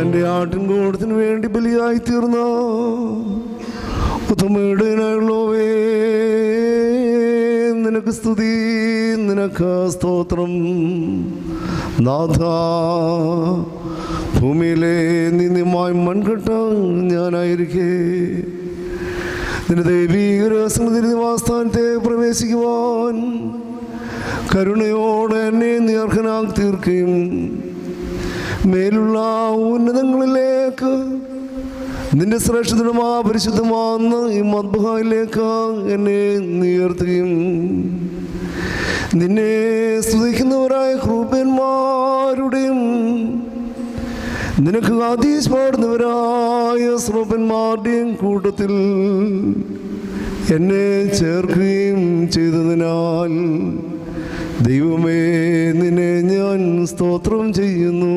തന്റെ ആട്ടിൻകൂടത്തിന് വേണ്ടി ബലിയായി തീർന്ന ഉത്തമയുടേനായുള്ളവേ നിനക്ക് സ്തുതി നിനക്ക് സ്തോത്രം. നാഥ ഭൂമിയിലെ നിന്യമായി മൺകെട്ട ഞാനായിരിക്കേ. നിന്റെ ദൈവീക രഹസ്യങ്ങളുടെ നിവാസ്ഥാനത്തെ പ്രവേശിക്കുവാൻ കരുണയോടെ എന്നെ നീർഹനാക്കി തീർക്കുകയും മേലുള്ള ഉന്നതങ്ങളിലേക്ക് നിന്റെ ശ്രേഷ്ഠതമാ പരിശുദ്ധമാകുന്ന ഈ മദ്ബഹായിലേക്ക് എന്നെ നീർത്തുകയും നിന്നെ സ്തുതിക്കുന്നവരായ ക്രൂപന്മാരുടെയും നിനക്ക് ആദീസ് പാടുന്നവരായ കൂട്ടത്തിൽ എന്നെ ചേർക്കുകയും ചെയ്തതിനാൽ ദൈവമേ നിന്നെ ഞാൻ സ്തോത്രം ചെയ്യുന്നു.